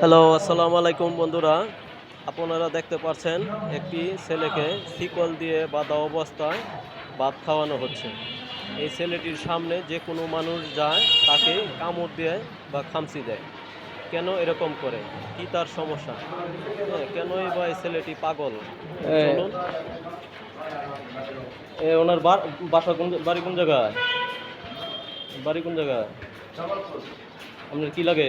Hello আসসালামু আলাইকুম বন্ধুরা। আপনারা দেখতে পাচ্ছেন একটি ছেলেকে শিকল দিয়ে বাঁধা অবস্থায় ভাত খাওয়ানো হচ্ছে। এই ছেলেটির সামনে যে কোনো মানুষ যায় তাকে কামড় দিয়ে বা খামচি দেয়। কেন এরকম করে? কি তার সমস্যা? হ্যাঁ, কেনই বা এই ছেলেটি পাগল? চলুন। এ ওনার বাসা কোন বাড়ি কোন জায়গায়? বাড়ি কোন জায়গায়? আপনার কি লাগে?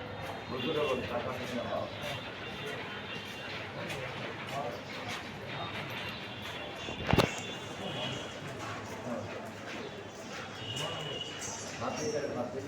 মৃত্যুজগতে টাকা নিয়ে নেওয়া হাতে হাতে